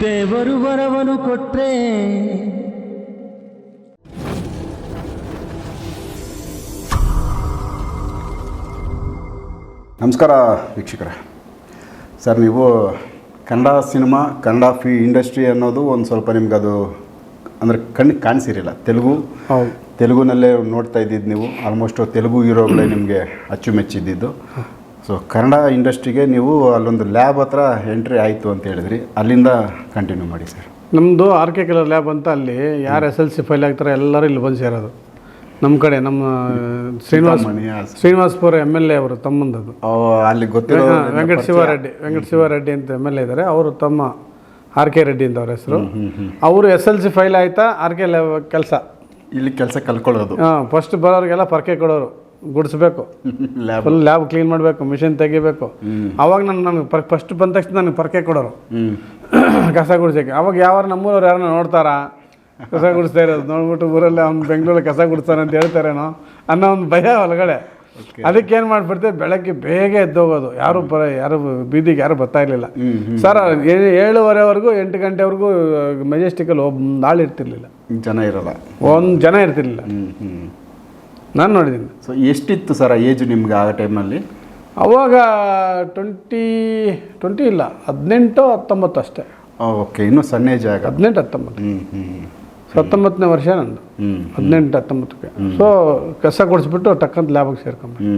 ದೇವರು ವರವನು ಕೊಟ್ಟರೆ ನಮಸ್ಕಾರ ವೀಕ್ಷಕರ. ಸರ್ ನೀವು ಕನ್ನಡ ಸಿನಿಮಾ ಕನ್ನಡ ಫಿ ಇಂಡಸ್ಟ್ರಿ ಅನ್ನೋದು ಒಂದು ಸ್ವಲ್ಪ ನಿಮ್ಗೆ ಅದು ಅಂದರೆ ಕಣ್ಣಿಗೆ ಕಾಣಿಸಿರಲಿಲ್ಲ. ತೆಲುಗು ಹೌದು. ತೆಲುಗುನಲ್ಲೇ ನೋಡ್ತಾ ಇದ್ದಿದ್ದು ನೀವು. ಆಲ್ಮೋಸ್ಟ್ ತೆಲುಗು ಹೀರೋಗಳೇ ನಿಮಗೆ ಅಚ್ಚುಮೆಚ್ಚಿದ್ದಿದ್ದು ಸೊ ಕನ್ನಡ ಇಂಡಸ್ಟ್ರಿಗೆ ನೀವು ಅಲ್ಲೊಂದು ಲ್ಯಾಬ್ ಹತ್ರ ಎಂಟ್ರಿ ಆಯಿತು ಅಂತ ಹೇಳಿದ್ರಿ. ಅಲ್ಲಿಂದ ಕಂಟಿನ್ಯೂ ಮಾಡಿ ಸರ್ ನಮ್ಮದು ಆರ್ ಕೆ ಕಲರ್ ಲ್ಯಾಬ್ ಅಂತ ಅಲ್ಲಿ ಯಾರು ಎಸ್ ಎಲ್ ಸಿ ಫೈಲ್ ಆಗ್ತಾರೆ ಎಲ್ಲರೂ ಇಲ್ಲಿ ಬಂದು ಸೇರೋದು. ನಮ್ಮ ಕಡೆ ನಮ್ಮ Srinivas Srinivaspura M L A ಅವರು ತಮ್ಮಂದದು ಅಲ್ಲಿ ಗೊತ್ತಿರೋ ವೆಂಕಟ ಶಿವಾರೆಡ್ಡಿ ವೆಂಕಟ ಶಿವಾರೆಡ್ಡಿ ಅಂತ ಎಂ ಎಲ್ ಎ ಇದ್ದಾರೆ ಅವರು ತಮ್ಮ ಆರ್ ಕೆ ರೆಡ್ಡಿ ಅಂತ ಅವ್ರ ಹೆಸರು. ಅವರು ಎಸ್ ಎಲ್ ಸಿ ಫೈಲ್ ಆಯ್ತಾ ಆರ್ ಕೆ ಕೆಲಸ? ಇಲ್ಲಿ ಕೆಲಸ ಕಲ್ಕೊಳ್ಳೋದು ಹಾಂ ಫಸ್ಟ್ ಬರೋರಿಗೆಲ್ಲ ಪರ್ಕೆ ಕೊಡೋರು. ಗುಡಿಸ್ಬೇಕು. ಫುಲ್ ಲ್ಯಾಬ್ ಕ್ಲೀನ್ ಮಾಡಬೇಕು ಮಿಷಿನ್ ತೆಗಿಬೇಕು. ಅವಾಗ ನಾನು ನನಗೆ ಫಸ್ಟ್ ಬಂದ ತಕ್ಷಣ ನನಗೆ ಪರ್ಕೆ ಕೊಡೋರು. ಕಸ ಗುಡಿಸೋಕೆ ಅವಾಗ ಯಾವ ನಮ್ಮೂರವ್ರು ಯಾರನ್ನ ನೋಡ್ತಾರಾ? ಕಸ ಗುಡಿಸ್ತಾ ಇರೋದು. ನೋಡ್ಬಿಟ್ಟು ಊರಲ್ಲಿ ಅವ್ನು ಬೆಂಗಳೂರಲ್ಲಿ ಕಸ ಗುಡಿಸ್ತಾನೆ ಅಂತ ಹೇಳ್ತಾರೇನೋ? ಅನ್ನೋ ಒಂದು ಭಯ ಒಳಗಡೆ. ಅದಕ್ಕೆ ಏನು ಮಾಡ್ಬಿಡ್ತೀವಿ ಬೆಳಗ್ಗೆ ಬೇಗ ಎದ್ದೋಗೋದು ಯಾರು ಬರ ಯಾರು ಬೀದಿಗೆ ಯಾರು ಬರ್ತಾ ಇರಲಿಲ್ಲ. ಸರ್ ಏಳುವರೆವರೆಗೂ ಎಂಟು ಗಂಟೆವರೆಗೂ ಮೆಜೆಸ್ಟಿಕಲ್ಲಿ ಒಬ್ಬ ಆಳು ಇರ್ತಿರ್ಲಿಲ್ಲ. ಜನ ಇರಲ್ಲ. ಒಂದು ಜನ ಇರ್ತಿರ್ಲಿಲ್ಲ. ನಾನು ನೋಡಿದ್ದೀನಿ. ಸೊ ಎಷ್ಟಿತ್ತು ಸರ್ ಏಜ್ ನಿಮ್ಗೆ ಆ ಟೈಮಲ್ಲಿ ಅವಾಗ ಟ್ವೆಂಟಿ ಟ್ವೆಂಟಿ ಇಲ್ಲ ಹದಿನೆಂಟು ಹತ್ತೊಂಬತ್ತು ಅಷ್ಟೇ. ಓಕೆ ಇನ್ನೂ ಸಣ್ಣ ಏಜ್ ಆಗ. ಹದಿನೆಂಟು ಹತ್ತೊಂಬತ್ತು. ಹ್ಞೂ ಹ್ಞೂ ಹತ್ತೊಂಬತ್ತನೇ ವರ್ಷ ನಂದು. ಹದಿನೆಂಟು ಹತ್ತೊಂಬತ್ತಕ್ಕೆ. ಸೊ ಕಸ ಕೊಡಿಸ್ಬಿಟ್ಟು ಟಕ್ಕಂತ ಲ್ಯಾಬಿಗೆ ಸೇರ್ಕೊಂಬಿಟ್ಟು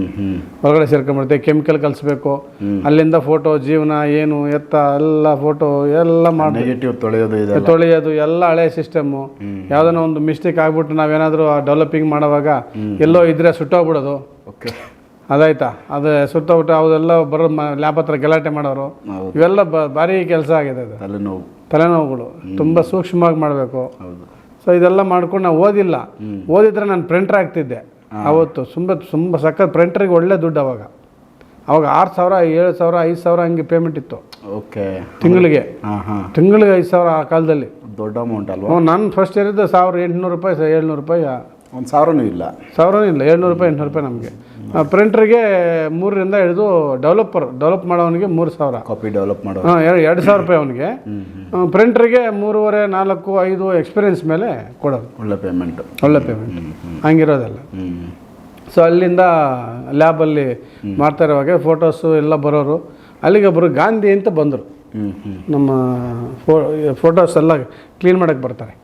ಹೊರಗಡೆ ಸೇರ್ಕೊಂಡ್ಬಿಡ್ತೀವಿ ಕೆಮಿಕಲ್ ಕಲಿಸ್ಬೇಕು. ಅಲ್ಲಿಂದ ಫೋಟೋ ಜೀವನ ಏನು ಎತ್ತ ಎಲ್ಲ ಫೋಟೋ ಎಲ್ಲ ಮಾಡಿ ತೊಳೆಯೋದು ಎಲ್ಲ ಹಳೆ ಸಿಸ್ಟಮ್ಮು ಯಾವ್ದನ ಒಂದು ಮಿಸ್ಟೇಕ್ ಆಗ್ಬಿಟ್ಟು ನಾವೇನಾದರೂ ಡೆವಲಪಿಂಗ್ ಮಾಡುವಾಗ ಎಲ್ಲೋ ಇದ್ರೆ ಸುಟ್ಟೋಗ್ಬಿಡೋದು. ಓಕೆ ಅದಾಯ್ತಾ? ಅದು ಸುಟ್ಟೋಗ್ಬಿಟ್ಟು ಅವೆಲ್ಲ ಬರೋ ಲ್ಯಾಬ್ ಹತ್ರ ಗಲಾಟೆ ಮಾಡೋರು. ಇವೆಲ್ಲ ಬ ಭಾರಿ ಕೆಲಸ ಆಗಿದೆ ಅದು. ತಲೆನೋವು. ತಲೆನೋವುಗಳು. ತುಂಬ ಸೂಕ್ಷ್ಮವಾಗಿ ಮಾಡಬೇಕು. ಹೌದು. ಸೊ ಇದೆಲ್ಲ ಮಾಡ್ಕೊಂಡು ನಾವು ಓದಿಲ್ಲ. ಓದಿದ್ರೆ ನಾನು ಪ್ರಿಂಟರ್ ಆಗ್ತಿದ್ದೆ. ಅವತ್ತು ತುಂಬ ತುಂಬ ಸಖತ್ ಪ್ರಿಂಟರ್ಗೆ ಒಳ್ಳೆ ದುಡ್ಡು ಅವಾಗ. ಅವಾಗ ಆರು ಸಾವಿರ ಏಳು ಸಾವಿರ ಐದು ಸಾವಿರ ಹಂಗೆ ಪೇಮೆಂಟ್ ಇತ್ತು. ಓಕೆ. ತಿಂಗಳಿಗೆ. ತಿಂಗಳಿಗೆ ಐದು ಸಾವಿರ ಆ ಕಾಲದಲ್ಲಿ. ದೊಡ್ಡ ಅಮೌಂಟ್ ಅಲ್ವಾ? ನಾನು ಫಸ್ಟ್ ಇರೋದು ಸಾವಿರ ಎಂಟುನೂರು ರೂಪಾಯಿ ಏಳ್ನೂರು ರೂಪಾಯಿ ಒಂದು ಸಾವಿರನೂ ಇಲ್ಲ. ಸಾವಿರನೂ ಇಲ್ಲ ಏಳ್ನೂರು ರೂಪಾಯಿ ಎಂಟುನೂರು ರೂಪಾಯಿ ನಮಗೆ. ಪ್ರಿಂಟ್ರಿಗೆ ಮೂರರಿಂದ ಹಿಡಿದು ಡೆವಲಪರ್ ಡೆವಲಪ್ ಮಾಡೋವನಿಗೆ ಮೂರು ಸಾವಿರ. ಕಾಪಿ ಡೆವಲಪ್ ಮಾಡೋ ಹಾಂ ಎರಡು ಸಾವಿರ ರೂಪಾಯಿ ಅವನಿಗೆ. ಪ್ರಿಂಟ್ರಿಗೆ ಮೂರುವರೆ ನಾಲ್ಕು ಐದು ಎಕ್ಸ್ಪೀರಿಯನ್ಸ್ ಮೇಲೆ ಕೊಡೋದು ಒಳ್ಳೆ ಪೇಮೆಂಟ್ ಒಳ್ಳೆ ಪೇಮೆಂಟ್ ಹಂಗಿರೋದಲ್ಲ. ಸೊ ಅಲ್ಲಿಂದ ಲ್ಯಾಬಲ್ಲಿ ಮಾಡ್ತಾ ಇರುವಾಗ ಫೋಟೋಸು ಎಲ್ಲ ಬರೋರು. ಅಲ್ಲಿಗೆ ಒಬ್ಬರು ಗಾಂಧಿ ಅಂತ ಬಂದರು. ನಮ್ಮ ಫೋ ಫೋಟೋಸ್ ಎಲ್ಲ ಕ್ಲೀನ್ ಮಾಡೋಕ್ಕೆ ಬರ್ತಾರೆ.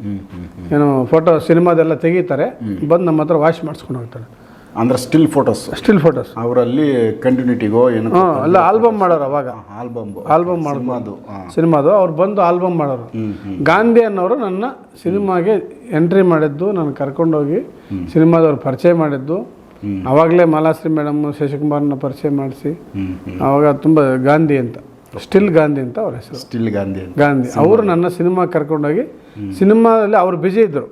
ಏನು ಫೋಟೋ ಸಿನಿಮಾದೆಲ್ಲ ತೆಗೀತಾರೆ ಬಂದು ನಮ್ಮ ಹತ್ರ ವಾಶ್ ಮಾಡಿಸ್ಕೊಂಡು ಹೋಗ್ತಾರೆ. ಅಂದ್ರೆ ಸ್ಟಿಲ್ ಫೋಟೋಸ್ ಸ್ಟಿಲ್ ಫೋಟೋಸ್ ಅವರಲ್ಲಿ ಕಂಟಿನ್ಯೂಟಿಗೋ ಏನೋ ಅಲ್ಲ ಆಲ್ಬಮ್ ಮಾಡೋರು ಅವಾಗ. ಆಲ್ಬಮ್ ಆಲ್ಬಮ್ ಮಾಡೋದು ಸಿನಿಮಾದು ಅವ್ರು ಬಂದು ಆಲ್ಬಮ್ ಮಾಡೋರು. ಗಾಂಧಿ ಅನ್ನೋರು ನನ್ನ ಸಿನಿಮಾಗೆ ಎಂಟ್ರಿ ಮಾಡಿದ್ದು ನಾನು ಕರ್ಕೊಂಡೋಗಿ ಸಿನಿಮಾದವ್ರು ಪರಿಚಯ ಮಾಡಿದ್ದು. ಅವಾಗಲೇ ಮಾಲಾಶ್ರೀ ಮೇಡಮ್ ಶಶಿಕುಮಾರ್ನ ಪರಿಚಯ ಮಾಡಿಸಿ. ಅವಾಗ ತುಂಬ ಗಾಂಧಿ ಅಂತ. ಸ್ಟಿಲ್ ಗಾಂಧಿ ಅಂತ ಅವ್ರ ಹೆಸರು. ಸ್ಟಿಲ್ ಗಾಂಧಿ ಅಂತ. ಗಾಂಧಿ ಅವರು ನನ್ನ ಸಿನಿಮಾ ಕರ್ಕೊಂಡೋಗಿ ಸಿನಿಮಾದಲ್ಲಿ ಅವ್ರು ಬಿಜಿ ಇದ್ದರು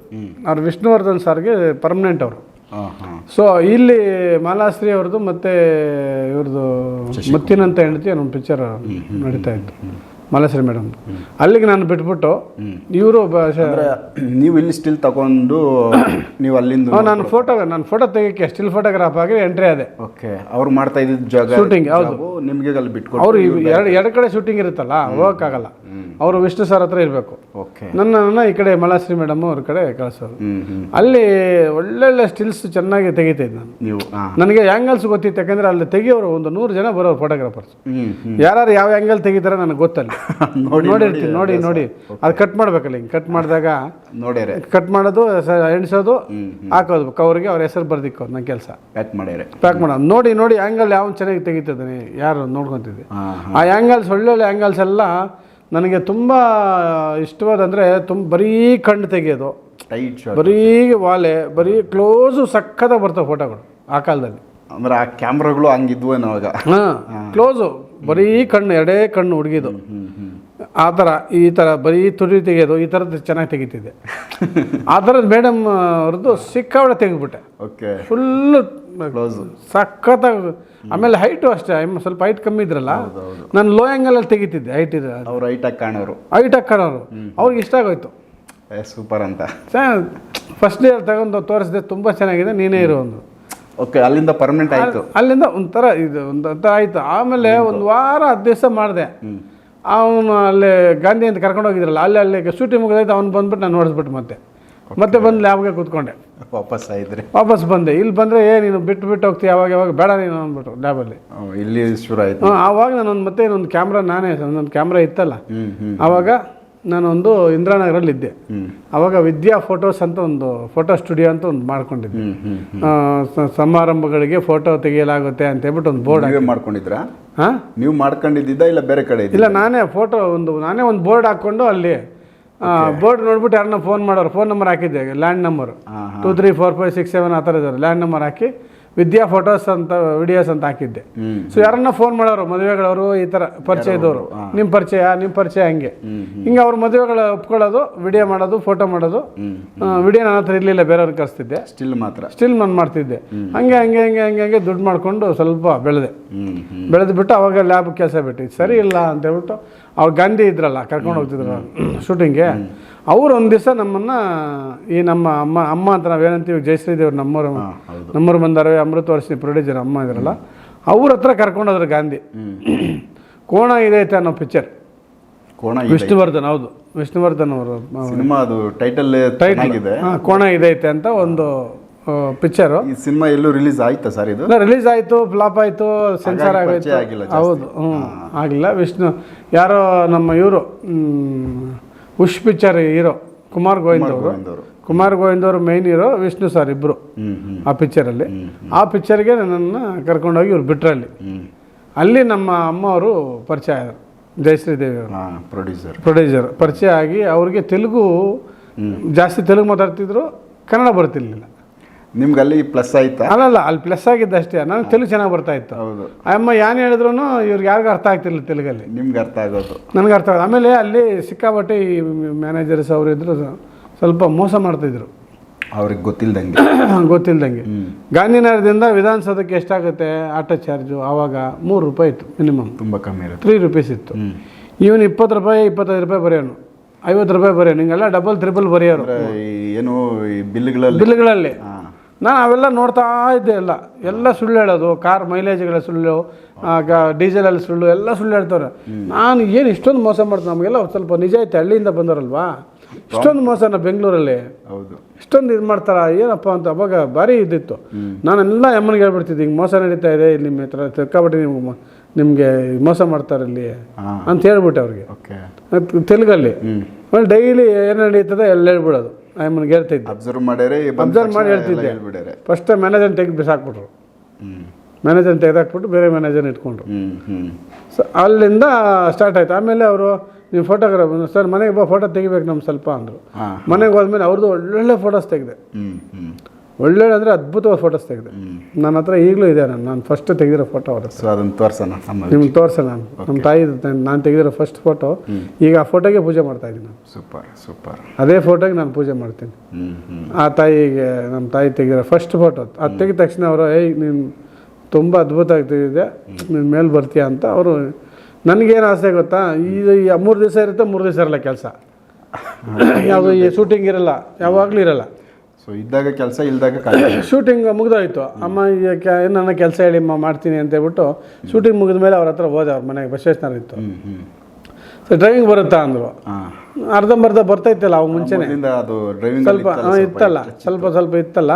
ಅವ್ರು ವಿಷ್ಣುವರ್ಧನ್ ಸರ್ಗೆ ಪರ್ಮನೆಂಟ್ ಅವರು. ಸೊ ಇಲ್ಲಿ ಮಾಲಾಶ್ರೀ ಅವ್ರದ್ದು ಮತ್ತೆ ಇವ್ರದ್ದು ಮತ್ತಿನಂತ ಹೆಂಡತಿ ನಮ್ಮ ಪಿಕ್ಚರ್ ನಡೀತಾ ಇತ್ತು. ಮಾಲಾಶ್ರೀ ಮೇಡಮ್. ಅಲ್ಲಿಗೆ ನಾನು ಬಿಟ್ಬಿಟ್ಟು ಇವರು ನೀವು ಇಲ್ಲಿ ಸ್ಟಿಲ್ ತಗೊಂಡು ನೀವು ಅಲ್ಲಿಂದ ನಾನು ಫೋಟೋ ನಾನು ಫೋಟೋ ತೆಗಿಕ್ಕೆ ಸ್ಟಿಲ್ ಫೋಟೋಗ್ರಾಫ್ ಆಗಿ ಎಂಟ್ರಿ ಆದೆ ಓಕೆ ಅವ್ರು ಮಾಡ್ತಾ ಇದ್ದಿದ್ದ ಜಾಗ ಶೂಟಿಂಗ್ ಹೌದು. ನಿಮಗೆ ಅಲ್ಲಿ ಬಿಟ್ಕೊಂಡು ಅವರು ಎರಡು ಎರಡು ಕಡೆ ಶೂಟಿಂಗ್ ಇರುತ್ತಲ್ಲ ಹೋಗೋಕ್ಕಾಗಲ್ಲ. ಅವರು ವಿಷ್ಣು ಸರ್ ಹತ್ರ ಇರಬೇಕು. ಓಕೆ ನನ್ನನ್ನು ಈ ಕಡೆ ಮಲಾಶ್ರೀ ಮೇಡಮ್ ಅವ್ರ ಕಡೆ ಕಳಿಸೋರು. ಅಲ್ಲಿ ಒಳ್ಳೊಳ್ಳೆ ಸ್ಟಿಲ್ಸ್ ಚೆನ್ನಾಗಿ ತೆಗಿತಿದ್ದೆ ನಾನು. ನೀವು ನನಗೆ ಆ್ಯಂಗಲ್ಸ್ ಗೊತ್ತಿತ್ತು ಯಾಕಂದರೆ ಅಲ್ಲಿ ತೆಗಿಯೋರು ಒಂದು ನೂರು ಜನ ಬರೋರು ಫೋಟೋಗ್ರಾಫರ್ಸ್ ಯಾರು ಯಾವ ಆ್ಯಂಗಲ್ ತೆಗಿತಾರೆ ನನಗೆ ಗೊತ್ತಲ್ಲ. ನೋಡಿರ್ತೀನಿ ನೋಡಿ ನೋಡಿ ಅದು ಕಟ್ ಮಾಡ್ಬೇಕಲ್ಲ ಹಿಂಗೆ ಕಟ್ ಮಾಡಿದಾಗ ನೋಡ್ಯಾರೆ. ಕಟ್ ಮಾಡೋದು ಎಣಿಸೋದು ಹಾಕೋದು ಕವರ್ಗೆ ಅವ್ರ ಹೆಸರು ಬರ್ದಿಕ್ಕೋದು ನನ್ನ ಕೆಲಸ. ಪ್ಯಾಕ್ ಮಾಡ್ಯಾರೆ. ಪ್ಯಾಕ್ ಮಾಡೋದು ನೋಡಿ ನೋಡಿ ಆ್ಯಂಗಲ್ ಯಾವ ಚೆನ್ನಾಗಿ ತೆಗಿತಿದ್ದಾನೆ ಯಾರು ನೋಡ್ಕೊತಿದ್ದೆ? ಆ ಆ್ಯಂಗಲ್ಸ್ ಒಳ್ಳೊಳ್ಳೆ ಆ್ಯಂಗಲ್ಸ್ ಎಲ್ಲ ನನಗೆ ತುಂಬ ಇಷ್ಟವಾದಂದರೆ ತುಂಬ ಬರೀ ಕಣ್ಣು ತೆಗೆಯೋದು. ಬರೀ ವಾಲೆ ಬರೀ ಕ್ಲೋಸು ಸಕ್ಕತ್ತಾಗಿ ಬರ್ತವೆ ಫೋಟೋಗಳು ಆ ಕಾಲದಲ್ಲಿ. ಅಂದ್ರೆ ಆ ಕ್ಯಾಮ್ರಾಗಳು ಹಂಗಿದ್ವು ಅವಾಗ ಹಾಂ ಕ್ಲೋಸು ಬರೀ ಕಣ್ಣು ಎರಡೇ ಕಣ್ಣು ಹುಡುಗಿದು. ಆ ಥರ ಈ ಥರ ಬರೀ ತುರಿ ತೆಗೆಯೋದು ಈ ಥರದ್ದು ಚೆನ್ನಾಗಿ ತೆಗಿತಿದ್ದೆ. ಆ ಥರದ್ದು ಮೇಡಮ್ ಅವ್ರದ್ದು ಸಿಕ್ಕಾವಳೆ ತೆಗೆದ್ಬಿಟ್ಟೆ. ಓಕೆ ಫುಲ್ಲು ಕ್ಲೋಸ್ ಸಖತ್ತಾಗಿ ಆಮೇಲೆ ಹೈಟು ಅಷ್ಟೇ ಸ್ವಲ್ಪ ಹೈಟ್ ಕಮ್ಮಿ ಇದ್ರಲ್ಲ. ನಾನು ಲೋ ಆ್ಯಂಗಲಲ್ಲಿ ತೆಗಿತಿದ್ದೆ ಹೈಟ್ ಇದೆ ಅವ್ರು ಹೈಟಾಗಿ ಕಾಣೋರು. ಹೈಟ್ ಕಾಣೋರು. ಅವ್ರಿಗೆ ಇಷ್ಟ ಆಗೋಯ್ತು. ಸೂಪರ್ ಅಂತ. ಫಸ್ಟ್ ಡೇ ತಗೊಂಡು ತೋರಿಸಿದೆ ತುಂಬ ಚೆನ್ನಾಗಿದೆ ನೀನೇ ಇರೋ ಒಂದು ಓಕೆ ಅಲ್ಲಿಂದ ಪರ್ಮನೆಂಟ್ ಆಯ್ತು. ಅಲ್ಲಿಂದ ಒಂಥರ ಇದು ಒಂದು ಒಂಥರ ಆಯ್ತು. ಆಮೇಲೆ ಒಂದು ವಾರ ಹತ್ತು ದಿವಸ ಮಾಡಿದೆ ಅವನು ಅಲ್ಲಿ ಗಾಂಧಿ ಅಂತ ಕರ್ಕೊಂಡು ಹೋಗಿದ್ರಲ್ಲ ಅಲ್ಲಿ ಅಲ್ಲಿ ಶೂಟಿಂಗ್ ಮುಗಿದಾಯ್ತು ಅವ್ನು ಬಂದ್ಬಿಟ್ಟು ನಾನು ನೋಡಿಸ್ಬಿಟ್ಟು ಮತ್ತೆ. ಮತ್ತೆ ಬಂದು ಲ್ಯಾಬ್ಗೆ ಕೂತ್ಕೊಂಡೆ. ವಾಪಸ್ ಆಯಿದ್ರಿ ವಾಪಸ್ ಬಂದೆ. ಇಲ್ಲಿ ಬಂದರೆ ಏ ನೀನು ಬಿಟ್ಟು ಬಿಟ್ಟು ಹೋಗ್ತೀಯ ಯಾವಾಗ ಯಾವಾಗ ಬೇಡ ನೀನು ಅಂದ್ಬಿಟ್ಟು ಲ್ಯಾಬಲ್ಲಿ ಇಲ್ಲಿ ಶುರು ಆಯಿತು. ಆವಾಗ ನಾನೊಂದು ಮತ್ತೆ ಇನ್ನೊಂದು ಕ್ಯಾಮ್ರಾ ನಾನೇ ಒಂದೊಂದು ಕ್ಯಾಮ್ರಾ ಇತ್ತಲ್ಲ. ಆವಾಗ ನಾನೊಂದು ಇಂದಿರಾನಗರಲ್ಲಿದ್ದೆ. ಇದ್ದೆ ಹ್ಞೂ ವಿದ್ಯಾ ಫೋಟೋಸ್ ಅಂತ ಒಂದು ಫೋಟೋ ಸ್ಟುಡಿಯೋ ಅಂತ ಒಂದು ಮಾಡ್ಕೊಂಡಿದ್ದೆ. ಸಮಾರಂಭಗಳಿಗೆ ಫೋಟೋ ತೆಗೆಯಲಾಗುತ್ತೆ ಅಂತ ಹೇಳ್ಬಿಟ್ಟು ಒಂದು ಬೋರ್ಡ್ ಮಾಡ್ಕೊಂಡಿದ್ರ ಹಾಂ? ನೀವು ಮಾಡ್ಕೊಂಡಿದ್ದ ಇಲ್ಲ ಬೇರೆ ಕಡೆ ಇಲ್ಲ ನಾನೇ ಫೋಟೋ ಒಂದು ನಾನೇ ಒಂದು ಬೋರ್ಡ್ ಹಾಕ್ಕೊಂಡು ಅಲ್ಲಿ ಬೋರ್ಡ್ ನೋಡ್ಬಿಟ್ಟು ಯಾರನ್ನ ಫೋನ್ ಮಾಡೋರು ಫೋನ್ ನಂಬರ್ ಹಾಕಿದ್ದೆ land number. Two three four five six seven ಆ ಥರ ಇದ್ದಾರೆ ಲ್ಯಾಂಡ್ ನಂಬರ್ ಹಾಕಿ. ವಿದ್ಯಾ ಫೋಟೋಸ್ ಅಂತ ವಿಡಿಯೋಸ್ ಅಂತ ಹಾಕಿದ್ದೆ. ಸೊ ಯಾರನ್ನ ಫೋನ್ ಮಾಡೋರು ಮದುವೆಗಳವರು ಈ ತರ ಪರಿಚಯ ಇದ್ದವರು. ನಿಮ್ಮ ಪರಿಚಯ ನಿಮ್ಮ ಪರಿಚಯ ಹಂಗೆ. ಹಿಂಗೆ ಅವ್ರ ಮದುವೆಗಳ ಒಪ್ಕೊಳ್ಳೋದು ವಿಡಿಯೋ ಮಾಡೋದು ಫೋಟೋ ಮಾಡೋದು. ವಿಡಿಯೋ ನನ್ನ ಹತ್ರ ಇರಲಿಲ್ಲ ಬೇರೆಯವ್ರಿಗೆ ಕಳಿಸ್ತಿದ್ದೆ. ಸ್ಟಿಲ್ ಮಾತ್ರ? ಸ್ಟಿಲ್ ನಾನು ಮಾಡ್ತಿದ್ದೆ. ಹಂಗೆ ಹಂಗೆ ಹಂಗೆ ಹಂಗೆ ಹಂಗೆ ದುಡ್ಡು ಮಾಡಿಕೊಂಡು ಸ್ವಲ್ಪ ಬೆಳೆದೆ. ಹ್ಞೂ ಹ್ಞೂ ಬೆಳೆದು ಬಿಟ್ಟು ಅವಾಗ ಲ್ಯಾಬ್ ಕೆಲಸ ಬಿಟ್ಟು ಸರಿ ಇಲ್ಲ ಅಂತ ಹೇಳ್ಬಿಟ್ಟು ಅವ್ರು ಗಾಂಧಿ ಇದ್ರಲ್ಲ ಕರ್ಕೊಂಡು ಹೋಗ್ತಿದ್ರು ಶೂಟಿಂಗ್ಗೆ ಅವ್ರು ಒಂದು ದಿವಸ ನಮ್ಮನ್ನು ಈ ನಮ್ಮ ಅಮ್ಮ ಅಮ್ಮ ಅಂತ ನಾವು ಏನಂತೀವಿ ಜಯಶ್ರೀ ದೇವ್ರು ನಮ್ಮವ್ರು ನಮ್ಮೂರು ಹೌದು. ನಮ್ಮವ್ರು ಬಂದಾರೆ ಅಮೃತ ವರ್ಷಿ ಪ್ರೊಡ್ಯೂಸರ್ ಅಮ್ಮ ಇದ್ರಲ್ಲ ಅವ್ರ ಹತ್ರ ಕರ್ಕೊಂಡೋದ್ರು ಗಾಂಧಿ. ಕೋಣ ಇದೆ ಐತೆ ಅನ್ನೋ ಪಿಕ್ಚರ್ ಕೋಣ ವಿಷ್ಣುವರ್ಧನ್ ಹೌದು. ವಿಷ್ಣುವರ್ಧನ್ ಅವರು ಸಿನಿಮಾ ಅದು ಟೈಟಲ್ ಟೈಟಲ್ ಹಾಂ ಕೋಣ ಇದೈತೆ ಅಂತ ಒಂದು ಪಿಕ್ಚರು ಈ ಸಿನಿಮಾ ಎಲ್ಲೂ ರಿಲೀಸ್ ಆಯ್ತಾ ಸರ್ ಇದು? ರಿಲೀಸ್ ಆಯಿತು ಫ್ಲಾಪ್ ಆಯಿತು ಸೆನ್ಸಾರ್ ಆಗೈತೆ ಆಗೋಯ್ತು. ಆಗಿಲ್ಲ ಹೌದು ಹ್ಞೂ ಆಗಿಲ್ಲ. ವಿಷ್ಣು ಯಾರೋ ನಮ್ಮ ಇವರು ಉಷ್ ಪಿಕ್ಚರ್ ಹೀರೋ ಕುಮಾರ್ ಗೋವಿಂದ್ ಅವರು. ಕುಮಾರ್ ಗೋವಿಂದ್ ಅವರು ಮೇನ್ ಹೀರೋ ವಿಷ್ಣು ಸರ್ ಇಬ್ಬರು ಆ ಪಿಕ್ಚರಲ್ಲಿ ಆ ಪಿಕ್ಚರ್ಗೆ ನನ್ನನ್ನು ಕರ್ಕೊಂಡೋಗಿ ಇವ್ರು ಬಿಟ್ರಲ್ಲಿ. ಅಲ್ಲಿ ಅಲ್ಲಿ ನಮ್ಮ ಅಮ್ಮ ಅವರು ಪರಿಚಯ ಆದರು. ಜಯಶ್ರೀ ದೇವಿ ಅವರು ಪ್ರೊಡ್ಯೂಸರ್ ಪ್ರೊಡ್ಯೂಸರ್ ಪರಿಚಯ ಆಗಿ ಅವ್ರಿಗೆ ತೆಲುಗು ಜಾಸ್ತಿ ತೆಲುಗು ಮಾತಾಡ್ತಿದ್ರು ಕನ್ನಡ ಬರ್ತಿರ್ಲಿಲ್ಲ. ನಿಮ್ಗೆ ಅಲ್ಲಿ ಪ್ಲಸ್ ಆಯ್ತಾ? ಅಲ್ಲಲ್ಲ ಅಲ್ಲಿ ಪ್ಲಸ್ ಆಗಿದ್ದು ಅಷ್ಟೇ. ನನಗೆ ತೆಲುಗು ಚೆನ್ನಾಗಿ ಬರ್ತಾ ಇತ್ತು. ಹೌದು. ಅಮ್ಮ ಏನು ಹೇಳಿದ್ರು ಇವ್ರಿಗೆ ಯಾರಿಗೂ ಅರ್ಥ ಆಗ್ತಿರ್ಲಿಲ್ಲ ತೆಲುಗಲ್ಲಿ. ನಿಮ್ಗೆ ಅರ್ಥ ಆಗೋದು. ನನಗೆ ಅರ್ಥ ಆಗೋದು. ಆಮೇಲೆ ಅಲ್ಲಿ ಸಿಕ್ಕಾಪಟ್ಟೆ ಈ ಮ್ಯಾನೇಜರ್ಸ್ ಅವರು ಇದ್ರು ಸ್ವಲ್ಪ ಮೋಸ ಮಾಡ್ತಿದ್ರು. ಅವ್ರಿಗೆ ಗೊತ್ತಿಲ್ದಂಗೆ. ಗೊತ್ತಿಲ್ದಂಗೆ. ಗಾಂಧಿನಗರದಿಂದ ವಿಧಾನಸೌಧಕ್ಕೆ ಎಷ್ಟಾಗುತ್ತೆ? ಆಟೋ ಚಾರ್ಜು ಆವಾಗ ಮೂರು ರೂಪಾಯಿ ಇತ್ತು ಮಿನಿಮಮ್ ತುಂಬ ಕಮ್ಮಿ ಇರುತ್ತೆ. ತ್ರೀ ರುಪೀಸ್ ಇತ್ತು. ಇವನು ಇಪ್ಪತ್ತು ರೂಪಾಯಿ ಇಪ್ಪತ್ತೈದು ರೂಪಾಯಿ ಬರೆಯೋನು. ಐವತ್ತು ರೂಪಾಯಿ ಬರೆಯೋನು. ಹಿಂಗೆಲ್ಲ ಡಬಲ್ ತ್ರಿಬಲ್ ಬರೆಯೋರು. ಏನು ಈ ಬಿಲ್ಗಳಲ್ಲಿ? ಬಿಲ್ಗಳಲ್ಲಿ. ನಾನು ಅವೆಲ್ಲ ನೋಡ್ತಾ ಇದ್ದೆ ಎಲ್ಲ ಎಲ್ಲ ಸುಳ್ಳು ಹೇಳೋದು ಕಾರ್ ಮೈಲೇಜ್ಗಳ ಸುಳ್ಳು ಆಗ ಡೀಸೆಲಲ್ಲಿ ಸುಳ್ಳು ಎಲ್ಲ ಸುಳ್ಳು ಹೇಳ್ತಾರೆ ನಾನು ಏನು ಇಷ್ಟೊಂದು ಮೋಸ ಮಾಡ್ತೀನಿ ನಮಗೆಲ್ಲ ಸ್ವಲ್ಪ ನಿಜ ಐತೆ ಹಳ್ಳಿಯಿಂದ ಬಂದವರಲ್ವಾ? ಇಷ್ಟೊಂದು ಮೋಸನ ಬೆಂಗಳೂರಲ್ಲಿ. ಹೌದು. ಇಷ್ಟೊಂದು ಇದು ಮಾಡ್ತಾರ ಏನಪ್ಪ ಅಂತ ಅವಾಗ ಭಾರಿ ಇದ್ದಿತ್ತು. ನಾನೆಲ್ಲ ಅಮ್ಮನಿಗೆ ಹೇಳ್ಬಿಡ್ತಿದ್ದೆ ಹಿಂಗೆ ಮೋಸ ನಡೀತಾ ಇದೆ ಇಲ್ಲಿ ನಿಮ್ಮ ಹತ್ರ ತಿಳ್ಕೊಬಿಟ್ಟು ನೀವು ಮ- ನಿಮಗೆ ಮೋಸ ಮಾಡ್ತಾರೆ ಇಲ್ಲಿ. ಅಂತ ಹೇಳ್ಬಿಟ್ಟೆ ಅವ್ರಿಗೆ. ತೆಲುಗಲ್ಲಿ. ಆಮೇಲೆ ಡೈಲಿ ಏನು ನಡೀತದೆ ಎಲ್ಲ ಹೇಳ್ಬಿಡೋದು. ಅಮ್ಮನಿಗೆ ಹೇಳ್ತಿದ್ದೆ ಅಬ್ಸರ್ವ್ ಮಾಡ್ಯಾರೆ ಅಬ್ಸರ್ವ್ ಮಾಡಿ ಹೇಳ್ತಿದ್ದೆ. ಫಸ್ಟ್ ಮ್ಯಾನೇಜರ್ ತೆಗೆದು ಬಿಸಾಕ್ಬಿಟ್ರು. ಮ್ಯಾನೇಜರ್ ತೆಗೆದಾಕ್ಬಿಟ್ಟು ಬೇರೆ ಮ್ಯಾನೇಜರ್ನ ಇಟ್ಕೊಂಡ್ರು. ಸೊ ಅಲ್ಲಿಂದ ಸ್ಟಾರ್ಟ್ ಆಯ್ತು. ಆಮೇಲೆ ಅವರು ನೀವು ಫೋಟೋಗ್ರಾಫರ್ ಸರ್ ಮನೆಗೆ ಬಾ ಫೋಟೋ ತೆಗಿಬೇಕು ನಮ್ಗೆ ಸ್ವಲ್ಪ ಅಂದರು. ಮನೆಗೆ ಹೋದ್ಮೇಲೆ ಅವ್ರದ್ದು ಒಳ್ಳೊಳ್ಳೆ ಫೋಟೋಸ್ ತೆಗೆದೆ. ಒಳ್ಳೊಳ್ಳೆ ಅಂದರೆ ಅದ್ಭುತವಾದ ಫೋಟೋಸ್ ತೆಗೆದೆ. ನನ್ನ ಹತ್ರ ಈಗಲೂ ಇದೆ ನಾನು ನಾನು ಫಸ್ಟ್ ತೆಗೆದಿರೋ ಫೋಟೋ ಅವ್ರ ಸೊ ಅದನ್ನು ತೋರಿಸೋಣ ನಿಮ್ಗೆ ತೋರಿಸೋಣ ನಾನು. ನಮ್ಮ ತಾಯಿ ನಾನು ತೆಗೆದಿರೋ ಫಸ್ಟ್ ಫೋಟೋ ಈಗ ಆ ಫೋಟೋಗೆ ಪೂಜೆ ಮಾಡ್ತಾ ಇದ್ದೀನಿ ನಾನು. ಸೂಪರ್ ಸೂಪರ್ ಅದೇ ಫೋಟೋಗೆ ನಾನು ಪೂಜೆ ಮಾಡ್ತೀನಿ. ಆ ತಾಯಿಗೆ ನಮ್ಮ ತಾಯಿ ತೆಗೆದಿರೋ ಫಸ್ಟ್ ಫೋಟೋ ಅದು. ತೆಗೆದ ತಕ್ಷಣ ಅವರು ಏಯ್ ನೀನು ತುಂಬ ಅದ್ಭುತ ಆಗ್ತಿದೆ ನೀನು ಮೇಲೆ ಬರ್ತೀಯಾ? ಅಂತ ಅವರು ನನಗೇನು ಆಸೆ ಗೊತ್ತಾ? ಈ ಮೂರು ದಿವಸ ಇರುತ್ತೆ ಮೂರು ದಿವಸ ಇರಲ್ಲ ಕೆಲಸ. ಯಾವುದು ಈ ಶೂಟಿಂಗ್ ಇರಲ್ಲ ಯಾವಾಗಲೂ ಇರಲ್ಲ. ಸೊ ಇದ್ದಾಗ ಕೆಲಸ ಇಲ್ದಾಗ ಶೂಟಿಂಗ್ ಮುಗಿದೋಯ್ತು. ಅಮ್ಮ ಈಗ ನನ್ನ ಕೆಲಸ ಹೇಳಿ ಅಮ್ಮ ಮಾಡ್ತೀನಿ ಅಂತ ಹೇಳ್ಬಿಟ್ಟು ಶೂಟಿಂಗ್ ಮುಗಿದ ಮೇಲೆ ಅವ್ರ ಹತ್ರ ಹೋದೆ ಅವ್ರ ಮನೆಗೆ ಬಸವೇಶ್ವರ ಇತ್ತು. ಸೊ ಡ್ರೈವಿಂಗ್ ಬರುತ್ತಾ ಅಂದರು. ಅರ್ಧಂಬರ್ಧ ಬರ್ತೈತಲ್ಲ ಅವು ಮುಂಚೆನೆ. ಅದು ಡ್ರೈವಿಂಗ್ ಸ್ವಲ್ಪ ಇತ್ತಲ್ಲ ಸ್ವಲ್ಪ ಸ್ವಲ್ಪ ಇತ್ತಲ್ಲ.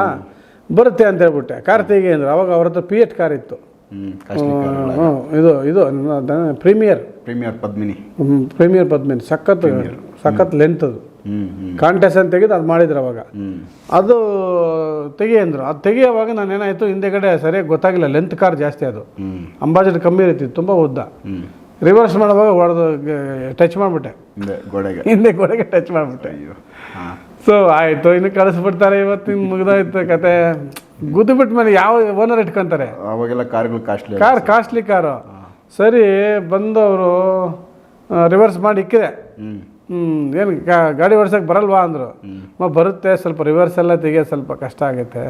ಬರುತ್ತೆ ಅಂತ ಹೇಳ್ಬಿಟ್ಟೆ. ಕಾರ್ತಿಗೆ ಅಂದ್ರು. ಅವಾಗ ಅವ್ರ ಹತ್ರ ಪಿ ಎಚ್ ಕಾರ್ ಇತ್ತು ಇದು ಇದು Premier Premier Padmini. Premier Padmini. ಸಖತ್ ಸಖತ್ ಲೆಂತ್ ಅದು. ಕಾಂಟೆಸ್ಟ್ ಅಂತ ತೆಗೆದು ಅದು ಮಾಡಿದ್ರು ಅವಾಗ. ಅದು ತೆಗಿ ಅಂದರು. ಅದು ತೆಗಿಯೋವಾಗ ನಾನು ಏನಾಯಿತು ಹಿಂದೆಗಡೆ ಸರಿಯಾಗಿ ಗೊತ್ತಾಗಿಲ್ಲ ಲೆಂತ್ ಕಾರ್ ಜಾಸ್ತಿ ಅದು. ಅಂಬಾಸಿಡ್ ಕಮ್ಮಿ ಇರ್ತಿತ್ತು ತುಂಬ ಉದ್ದ. ರಿವರ್ಸ್ ಮಾಡುವಾಗ ಹೊಡೆದು ಟಚ್ ಮಾಡಿಬಿಟ್ಟೆ. ಹಿಂದೆ ಗೋಡೆಗೆ. ಹಿಂದೆ ಗೋಡೆಗೆ ಟಚ್ ಮಾಡಿಬಿಟ್ಟೆ. ಸೊ ಆಯಿತು ಇನ್ನು ಕಳಿಸ್ಬಿಡ್ತಾರೆ ಇವತ್ತು ಇನ್ನು ಮುಗ್ದೋಯ್ತು ಕತೆ. ಗುದ್ದು ಬಿಟ್ಟ ಮೇಲೆ ಯಾವ ಓನರ್ ಇಟ್ಕೊಂತಾರೆ? ಅವಾಗೆಲ್ಲ ಕಾರ್ಗಳು ಕಾಸ್ಟ್ಲಿ ಕಾರ್ ಕಾಸ್ಟ್ಲಿ ಕಾರು. ಸರಿ ಬಂದವರು ರಿವರ್ಸ್ ಮಾಡಿ ಇಕ್ಕಿದೆ. ಏನು ಗಾಡಿ ಓಡ್ಸೋಕೆ ಬರಲ್ವಾ ಅಂದರು. ಮ ಬರುತ್ತೆ ಸ್ವಲ್ಪ ರಿವರ್ಸ್ ಎಲ್ಲ ತೆಗಿಯೋದು ಸ್ವಲ್ಪ ಕಷ್ಟ ಆಗುತ್ತೆ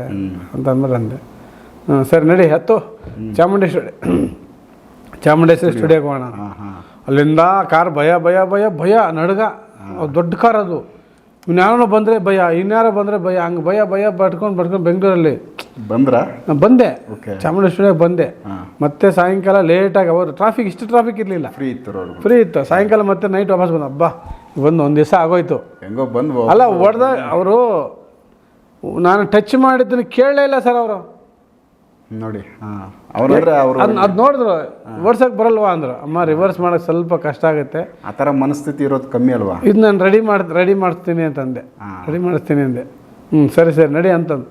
ಅಂತ ಅಂದ್ರೆ ಅಂದೆ. ಹ್ಞೂ ಸರಿ ನಡಿ ಹತ್ತು ಚಾಮುಂಡೇಶ್ವರಿ ಚಾಮುಂಡೇಶ್ವರಿ ಸ್ಟುಡಿಯೋಗೆ ಹೋಗೋಣ. ಅಲ್ಲಿಂದ ಕಾರ್ ಭಯ ಭಯ ಭಯ ಭಯ ನಡ್ಗ. ದೊಡ್ಡ ಕಾರ್ ಅದು. ಇನ್ಯಾರೋ ಬಂದರೆ ಭಯ ಇನ್ಯಾರೋ ಬಂದರೆ ಭಯ ಹಂಗೆ ಭಯ ಭಯ ಬಟ್ಕೊಂಡು ಬಟ್ಕೊಂಡು ಬೆಂಗಳೂರಲ್ಲಿ. ಬಂದ್ರ? ಬಂದೆ. ಓಕೆ. ಚಾಮುಂಡೇಶ್ವರಿಗೆ ಬಂದೆ. ಮತ್ತೆ ಸಾಯಂಕಾಲ ಲೇಟಾಗಿ ಅವರು ಟ್ರಾಫಿಕ್ ಇಷ್ಟು ಟ್ರಾಫಿಕ್ ಇರಲಿಲ್ಲ. ಫ್ರೀ ಇತ್ತು ಫ್ರೀ ಇತ್ತು. ಸಾಯಂಕಾಲ ಮತ್ತೆ ನೈಟ್ ವಾಪಸ್ ಬಂದ ಹಬ್ಬ ಬಂದು ಒಂದು ದಿವಸ ಆಗೋಯ್ತು. ಹೆಂಗೋ ಬಂದು ಅಲ್ಲ ಹೊಡೆದ ಅವರು ನಾನು ಟಚ್ ಮಾಡಿದ್ದನ್ನು ಕೇಳಲೇ ಇಲ್ಲ ಸರ್ ಅವರು. ನೋಡಿ ಅವರು ಅದನ್ನ ಅದು ನೋಡಿದ್ರು ಓಡ್ಸಕ್ಕೆ ಬರಲ್ವಾ ಅಂದ್ರು. ಅಮ್ಮ ರಿವರ್ಸ್ ಮಾಡೋಕ್ಕೆ ಸ್ವಲ್ಪ ಕಷ್ಟ ಆಗುತ್ತೆ. ಆ ಥರ ಮನಸ್ಥಿತಿ ಇರೋದು ಕಮ್ಮಿ ಅಲ್ವಾ? ಇದು ನಾನು ರೆಡಿ ಮಾಡಿ ರೆಡಿ ಮಾಡಿಸ್ತೀನಿ ಅಂತಂದೆ. ರೆಡಿ ಮಾಡಿಸ್ತೀನಿ ಅಂದೆ. ಹ್ಞೂ ಸರಿ ಸರಿ ನಡಿ ಅಂತಂದು.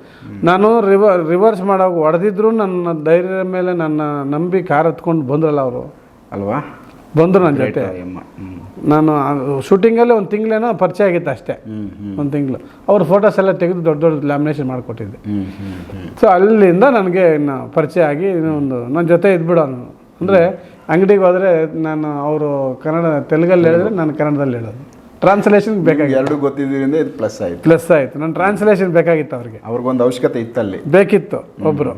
ನಾನು ರಿವರ್ ರಿವರ್ಸ್ ಮಾಡೋಕೆ ಹೊಡೆದಿದ್ರು ನನ್ನ ಧೈರ್ಯದ ಮೇಲೆ ನನ್ನ ನಂಬಿ ಕಾರ್ ಹತ್ಕೊಂಡು ಬಂದ್ರಲ್ಲ ಅವರು. ಅಲ್ವಾ? ಬಂದರು ನನ್ನ ಜೊತೆ. ನಾನು ಶೂಟಿಂಗಲ್ಲಿ ಒಂದು ತಿಂಗಳೇನೋ ಪರಿಚಯ ಆಗಿತ್ತು ಅಷ್ಟೇ. ಒಂದು ತಿಂಗಳು. ಅವ್ರ ಫೋಟೋಸ್ ಎಲ್ಲ ತೆಗೆದು ದೊಡ್ಡ ದೊಡ್ಡ ಲ್ಯಾಮಿನೇಷನ್ ಮಾಡಿಕೊಟ್ಟಿದ್ದೆ. ಸೊ ಅಲ್ಲಿಂದ ನನಗೆ ಇನ್ನು ಪರಿಚಯ ಆಗಿ ಒಂದು ನನ್ನ ಜೊತೆ ಇದ್ಬಿಡೋ ಅಂದರೆ ಅಂಗಡಿಗೆ ಹೋದರೆ ನಾನು ಅವರು ಕನ್ನಡ ತೆಲುಗಲ್ಲಿ ಹೇಳಿದ್ರೆ ನಾನು ಕನ್ನಡದಲ್ಲಿ ಹೇಳೋದು. ಟ್ರಾನ್ಸ್ಲೇಷನ್ ಬೇಕಾಗಿ ಎರಡು ಗೊತ್ತಿದ್ದರಿಂದ ಇದು ಪ್ಲಸ್ ಆಯ್ತು. ಪ್ಲಸ್ ಆಯಿತು. ನಾನು ಟ್ರಾನ್ಸ್ಲೇಷನ್ ಬೇಕಾಗಿತ್ತು ಅವ್ರಿಗೆ. ಅವ್ರಿಗೊಂದು ಅವಶ್ಯಕತೆ ಇತ್ತಲ್ಲಿ. ಬೇಕಿತ್ತು ಒಬ್ಬರು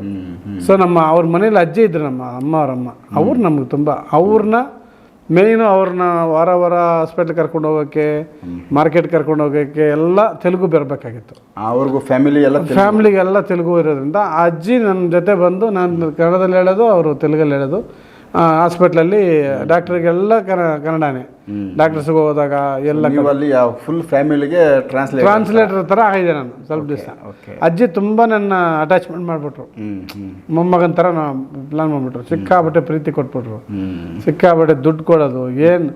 ಸೊ ನಮ್ಮ ಅವ್ರ ಮನೇಲಿ ಅಜ್ಜಿ ಇದ್ರು ನಮ್ಮ ಅಮ್ಮ ಅವ್ರಮ್ಮ. ಅವ್ರು ನಮ್ಗೆ ತುಂಬ ಅವ್ರನ್ನ ಮೇಯ್ನು ಅವ್ರನ್ನ ವಾರ ವಾರ ಹಾಸ್ಪಿಟ್ಲ್ ಕರ್ಕೊಂಡು ಹೋಗೋಕ್ಕೆ ಮಾರ್ಕೆಟ್ ಕರ್ಕೊಂಡು ಹೋಗೋಕ್ಕೆ ಎಲ್ಲ ತೆಲುಗು ಬರಬೇಕಾಗಿತ್ತು. ಅವ್ರಿಗೂ ಫ್ಯಾಮಿಲಿ ಎಲ್ಲ ಫ್ಯಾಮಿಲಿಗೆಲ್ಲ ತೆಲುಗು ಇರೋದ್ರಿಂದ ಆ ಅಜ್ಜಿ ನನ್ನ ಜೊತೆ ಬಂದು ನಾನು ಕನ್ನಡದಲ್ಲಿ ಹೇಳೋದು ಅವರು ತೆಲುಗಲ್ಲಿ ಹೇಳೋದು. ಹಾಸ್ಪಿಟ್ಲಲ್ಲಿ ಡಾಕ್ಟರ್ಗೆಲ್ಲ ಕನ್ನ ಕನ್ನಡನೇ. ಡಾಕ್ಟರ್ಸ್ಗೆ ಹೋದಾಗ ಎಲ್ಲ ಅಲ್ಲಿ ಫುಲ್ ಫ್ಯಾಮಿಲಿಗೆ ಟ್ರಾನ್ಸ್ಲೇಟ್ ಟ್ರಾನ್ಸ್ಲೇಟರ್ ಥರ ಆಗಿದೆ ನಾನು ಸ್ವಲ್ಪ ದಿವಸ. ಅಜ್ಜಿ ತುಂಬ ನನ್ನ ಅಟ್ಯಾಚ್ಮೆಂಟ್ ಮಾಡಿಬಿಟ್ರು. ಮೊಮ್ಮಗನ ಥರ ನಾ ಪ್ಲಾನ್ ಮಾಡಿಬಿಟ್ರು. ಸಿಕ್ಕಾಬಟ್ಟೆ ಪ್ರೀತಿ ಕೊಟ್ಬಿಟ್ರು. ಸಿಕ್ಕಾಬಟ್ಟೆ ದುಡ್ಡು ಕೊಡೋದು ಏನು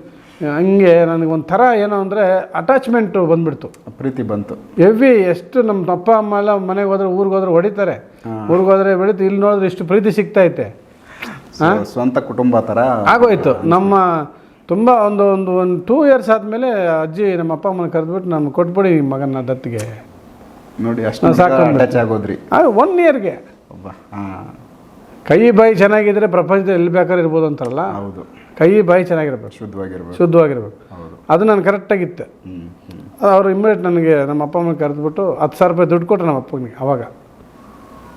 ಹಂಗೆ ನನಗೆ ಒಂಥರ ಏನೋ ಅಂದರೆ ಅಟ್ಯಾಚ್ಮೆಂಟು ಬಂದ್ಬಿಡ್ತು. ಪ್ರೀತಿ ಬಂತು. ಎವಿ ಎಷ್ಟು ನಮ್ಮ ಅಪ್ಪ ಅಮ್ಮ ಎಲ್ಲ ಮನೆಗೆ ಹೋದ್ರೆ ಊರಿಗೆ ಹೋದ್ರೆ ಹೊಡಿತಾರೆ. ಊರಿಗೆ ಹೋದ್ರೆ ಬೆಳೀತು ಇಲ್ಲಿ ನೋಡಿದ್ರೆ ಇಷ್ಟು ಪ್ರೀತಿ ಸಿಗ್ತೈತೆ ಸ್ವಂತ ಕುಟುಂಬ ಥರ ಆಗೋಯ್ತು. ನಮ್ಮ ತುಂಬ ಒಂದು ಒಂದು ಒಂದು ಟೂ ಇಯರ್ಸ್ ಆದಮೇಲೆ ಅಜ್ಜಿ ನಮ್ಮ ಅಪ್ಪ ಅಮ್ಮನ ಕರೆದ್ಬಿಟ್ಟು ನಮ್ಗೆ ಕೊಟ್ಬಿಡಿ ಮಗನ ದತ್ತಿಗೆ. ನೋಡಿ ಅಷ್ಟು ಸಾಕು ಆಗೋದ್ರಿ. ಆಗ ಒನ್ ಇಯರ್ಗೆ ಕೈ ಬಾಯಿ ಚೆನ್ನಾಗಿದ್ರೆ ಪ್ರಪಂಚದಲ್ಲಿ ಎಲ್ಲಿ ಬೇಕಾದ್ರೆ ಇರ್ಬೋದು ಅಂತಾರಲ್ಲ? ಹೌದು. ಕೈ ಬಾಯಿ ಚೆನ್ನಾಗಿರ್ಬೇಕು. ಶುದ್ಧವಾಗಿರ್ಬೇಕು. ಶುದ್ಧವಾಗಿರ್ಬೇಕು. ಅದು ನಾನು ಕರೆಕ್ಟಾಗಿತ್ತು ಅವರು ಇಮ್ಮಿಡಿಯೇಟ್ ನನಗೆ ನಮ್ಮ ಅಪ್ಪ ಅಮ್ಮನ ಕರೆದ್ಬಿಟ್ಟು ಹತ್ತು ಸಾವಿರ ರೂಪಾಯಿ ದುಡ್ಡು ಕೊಟ್ಟರು ನಮ್ಮ ಅಪ್ಪನಿಗೆ ಅವಾಗ.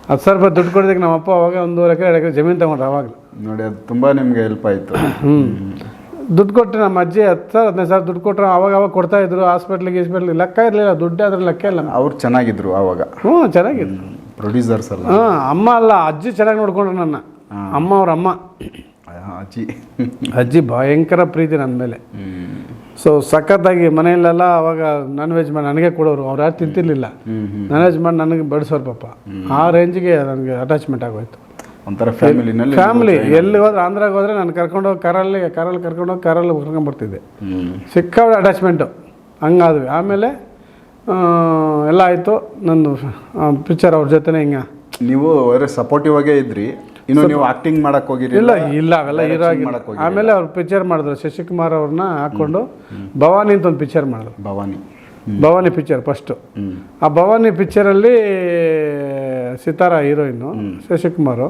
ಹತ್ತು ಸಾವಿರ ರೂಪಾಯಿ ದುಡ್ಡು ಕೊಡೋದಕ್ಕೆ ನಮ್ಮ ಅಪ್ಪ ಅವಾಗ ಒಂದೂವರೆ ಎಕರೆ ಎರಡು ಎಕರೆ ಜಮೀನು ತೊಗೊಂಡ್ರು ಅವಾಗಲೂ. ನೋಡಿ ಅದು ತುಂಬ ನಿಮಗೆ ಹೆಲ್ಪ್ ಆಯಿತು. ಹ್ಞೂ ದುಡ್ಡು ಕೊಟ್ಟರೆ ನಮ್ಮ ಅಜ್ಜಿ ಹತ್ತು ಸಾವಿರ ಹದಿನೈದು ಸಾವಿರ ದುಡ್ಡು ಕೊಟ್ಟರೆ ಅವಾಗ ಅವಾಗ ಕೊಡ್ತಾ ಇದ್ರು ಹಾಸ್ಪಿಟ್ಲಿಗೆ ಗಿಸ್ಪಿಟ್ಲಿಗೆ ಲೆಕ್ಕ ಇರಲಿಲ್ಲ ದುಡ್ಡು ಅದ್ರ ಲೆಕ್ಕ ಇಲ್ಲ ಅವ್ರು ಚೆನ್ನಾಗಿದ್ರು ಅವಾಗ. ಹ್ಞೂ ಚೆನ್ನಾಗಿದ್ರು. ಪ್ರೊಡ್ಯೂಸರ್ಸ್ ಅಲ್ಲ. ಹಾಂ ಅಮ್ಮ ಅಲ್ಲ ಅಜ್ಜಿ ಚೆನ್ನಾಗಿ ನೋಡ್ಕೊಂಡ್ರು ನನ್ನ. ಅಮ್ಮ ಅವ್ರ ಅಮ್ಮ. ಅಜ್ಜಿ. ಅಜ್ಜಿ ಭಯಂಕರ ಪ್ರೀತಿ ನನ್ನ ಮೇಲೆ. ಸೊ ಸಖತ್ತಾಗಿ ಮನೆಯಲ್ಲೆಲ್ಲ ಅವಾಗ ನಾನ್ ವೆಜ್ ಮಾಡಿ ನನಗೆ ಕೊಡೋರು. ಅವ್ರು ಯಾರು ತಿಂತಿರ್ಲಿಲ್ಲ. ನಾನ್ ವೆಜ್ ಮಾಡಿ ನನಗೆ ಬಡಿಸೋರು ಪಾಪ. ಆ ರೇಂಜ್ಗೆ ನನಗೆ ಅಟ್ಯಾಚ್ಮೆಂಟ್ ಆಗೋಯ್ತು. ಒಂಥರ ಫ್ಯಾಮಿಲಿನಲ್ಲಿ ಫ್ಯಾಮಿಲಿ ಎಲ್ಲಿ ಹೋದ್ರೆ ಆಂಧ್ರಾಗ ಹೋದ್ರೆ ನಾನು ಕರ್ಕೊಂಡೋಗಿ ಕಾರಲ್ಲಿ ಕಾರಲ್ಲಿ ಕರ್ಕೊಂಡೋಗಿ ಕಾರಲ್ಲಿ ಕರ್ಕೊಂಡ್ಬರ್ತಿದ್ದೆ ಹ್ಞೂ ಸಿಕ್ಕಾಬಿಡ ಅಟ್ಯಾಚ್ಮೆಂಟು ಹಂಗಾದ್ವಿ. ಆಮೇಲೆ ಎಲ್ಲ ಆಯಿತು. ನಂದು ಪಿಕ್ಚರ್ ಅವ್ರ ಜೊತೆನೇ ಹಿಂಗೆ. ನೀವು ಸಪೋರ್ಟಿವ್ ಆಗೇ ಇದ್ರಿ. ಇನ್ನು ನೀವು ಆಕ್ಟಿಂಗ್ ಮಾಡಕ್ ಹೋಗಿರಿ ಇಲ್ಲ ಇಲ್ಲ ಅವೆಲ್ಲ ಹೀರೋ ಆಗಿ ಮಾಡಕ್ ಹೋಗಿ ಆಮೇಲೆ ಅವ್ರು ಪಿಕ್ಚರ್ ಮಾಡಿದ್ರು ಶಶಿಕುಮಾರ್ ಅವ್ರನ್ನ ಹಾಕೊಂಡು ಭವಾನಿ ಅಂತ ಒಂದು ಪಿಕ್ಚರ್ ಮಾಡಿದ್ರು. ಭವಾನಿ. ಭವಾನಿ ಪಿಕ್ಚರ್ ಫಸ್ಟು ಆ ಭವಾನಿ ಪಿಕ್ಚರಲ್ಲಿ ಸಿತಾರ ಹೀರೋಯಿನ್ನು ಶಶಿಕುಮಾರ್.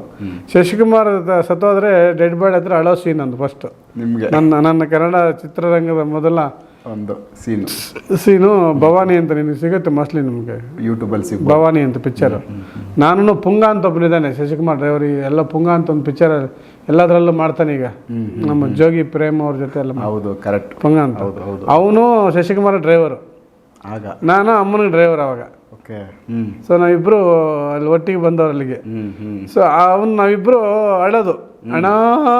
ಶಶಿಕುಮಾರ್ ಸತ್ತೋದ್ರೆ ಡೆಡ್ ಬಾಡಿ ಹತ್ರ ಅಳೋ ಸೀನ್ ಅಂದು ಫಸ್ಟ್ ನಿಮ್ಗೆ? ನನ್ನ ನನ್ನ ಕನ್ನಡ ಚಿತ್ರರಂಗದ ಮೊದಲ ಒಂದು ಸೀನ್. ಸೀನು ಭವಾನಿ ಅಂತ ನಿನಗೆ ಸಿಗುತ್ತೆ ಮೋಸ್ಟ್ಲಿ ನಿಮಗೆ. ಯೂಟ್ಯೂಬಲ್ಲಿ ಸಿಗ ಭವಾನಿ ಅಂತ ಪಿಕ್ಚರ್ ನಾನು ಪುಂಗ ಅಂತ ಒಬ್ಬನಿದ್ದಾನೆ ಶಶಿಕುಮಾರ್ ಡ್ರೈವರ್ ಎಲ್ಲ ಪುಂಗ ಅಂತ ಒಂದು ಪಿಕ್ಚರ್ ಎಲ್ಲದರಲ್ಲೂ ಮಾಡ್ತಾನೆ ಈಗ. ನಮ್ಮ ಜೋಗಿ ಪ್ರೇಮ್ ಅವ್ರ ಜೊತೆ ಎಲ್ಲ ಹೌದು ಕರೆಕ್ಟ್ ಪುಂಗ ಅಂತ. ಹೌದು ಹೌದು. ಅವನು ಶಶಿಕುಮಾರ್ ಡ್ರೈವರು ಆಗ. ನಾನು ಅಮ್ಮನಿಗೆ ಡ್ರೈವರ್ ಅವಾಗ. ಓಕೆ. ಸೊ ನಾವಿಬ್ರು ಅಲ್ಲಿ ಒಟ್ಟಿಗೆ ಬಂದವ್ರು ಅಲ್ಲಿಗೆ. ಸೊ ಅವನ್ ನಾವಿಬ್ರು ಅಳೋದು. ಅಣ್ಣ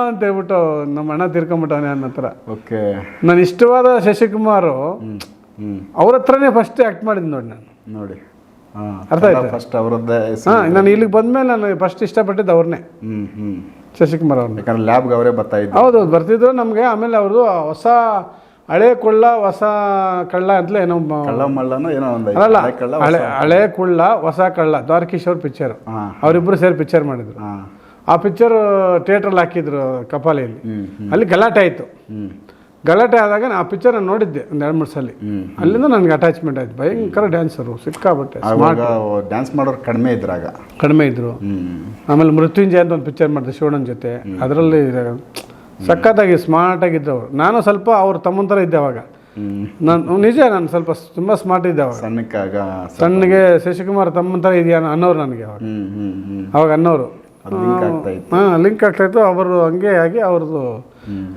ಅಂತ ಹೇಳ್ಬಿಟ್ಟು ನಮ್ಮ ಅಣ್ಣ ತಿರ್ಕೊಂಬಿಟ್ಟವನೇ ಅನ್ನೋ ಥರ ಓಕೆ. ನಾನು ಇಷ್ಟವಾದ ಶಶಿಕುಮಾರು ಅವ್ರ ಹತ್ರನೇ ಫಸ್ಟ್ ಆ್ಯಕ್ಟ್ ಮಾಡಿದ್ದು ನೋಡಿ ನಾನು. ನೋಡಿ. ಅರ್ಥ ಆಯ್ತಾ? ಫಸ್ಟ್ ಅವರದ್ದೇ ಹಾಂ ನಾನು ಇಲ್ಲಿಗೆ ಬಂದಮೇಲೆ ನಾನು ಫಸ್ಟ್ ಇಷ್ಟಪಟ್ಟಿದ್ದು ಅವ್ರನ್ನೇ. ಶಶಿಕುಮಾರ್ ಅವ್ರನ್ನ. ಯಾಕಂದ್ರೆ ಲ್ಯಾಬ್ಗೆ ಅವರೇ ಬರ್ತಾ ಇದ್ರು ಹೌದು ಬರ್ತಿದ್ರು ನಮಗೆ ಆಮೇಲೆ ಅವ್ರದ್ದು ಹೊಸ ಹಳೆ ಕೊಳ್ಳ ಹೊಸ ಕಳ್ಳ ಅಂತಲೇ ಏನೋ ಮ- ಕಳ್ಳ ಮಳ್ಳನೋ ಏನೋ ಒಂದು ಅಲ್ಲ ಹಳೆ ಹಳೆ ಕುಳ್ಳ. ಹೊಸ ಕಳ್ಳ ದ್ವಾರಕೀಶ್ ಅವ್ರ ಪಿಕ್ಚರ್ ಅವರಿಬ್ರು ಅವರಿಬ್ಬರು ಸೇರಿ ಪಿಕ್ಚರ್ ಮಾಡಿದ್ರು. ಆ ಪಿಕ್ಚರ್ ಥಿಯೇಟ್ರಲ್ಲಿ ಹಾಕಿದ್ರು ಕಪಾಲಿಯಲ್ಲಿ. ಅಲ್ಲಿ ಗಲಾಟೆ ಆಯಿತು. ಗಲಾಟೆ ಆದಾಗ ಆ ಪಿಕ್ಚರ್ ನಾನು ನೋಡಿದ್ದೆ ಒಂದು ಎರಡು ಮೂರು ಸಲ. ಅಲ್ಲಿಂದ ನನಗೆ ಅಟ್ಯಾಚ್ಮೆಂಟ್ ಆಯ್ತು. ಭಯಂಕರ ಡ್ಯಾನ್ಸರು ಸಿಕ್ಕಾಬಟ್ಟೆ ಡ್ಯಾನ್ಸ್ ಮಾಡೋರು ಕಡಿಮೆ ಇದ್ರಾಗ ಕಡಿಮೆ ಇದ್ರು. ಆಮೇಲೆ ಮೃತ್ಯುಂಜಯ ಅಂತ ಒಂದು ಪಿಕ್ಚರ್ ಮಾಡಿದೆ ಶಿವಣ್ಣನ ಜೊತೆ. ಅದರಲ್ಲಿ ಸಖತ್ತಾಗಿ ಸ್ಮಾರ್ಟ್ ಆಗಿದ್ದು ಅವರು ನಾನು ಸ್ವಲ್ಪ ಅವ್ರ ತಮ್ಮನ ಥರ ಇದ್ದೆ ಅವಾಗ. ನಾನು ನಿಜ ನಾನು ಸ್ವಲ್ಪ ತುಂಬ ಸ್ಮಾರ್ಟ್ ಇದ್ದೆ ಅವಾಗ. ಸಣ್ಣಕ್ಕಾಗ ಸಣ್ಣಗೆ ಶಶಿಕುಮಾರ್ ತಮ್ಮನ ಥರ ಇದೆಯಾ ಅನ್ನೋರು ನನಗೆ ಅವಾಗ. ಅವಾಗ ಅನ್ನೋರು. ಹಾಂ ಲಿಂಕ್ ಆಗ್ತಾಯಿತ್ತು ಅವರು ಹಂಗೆ ಆಗಿ ಅವ್ರದ್ದು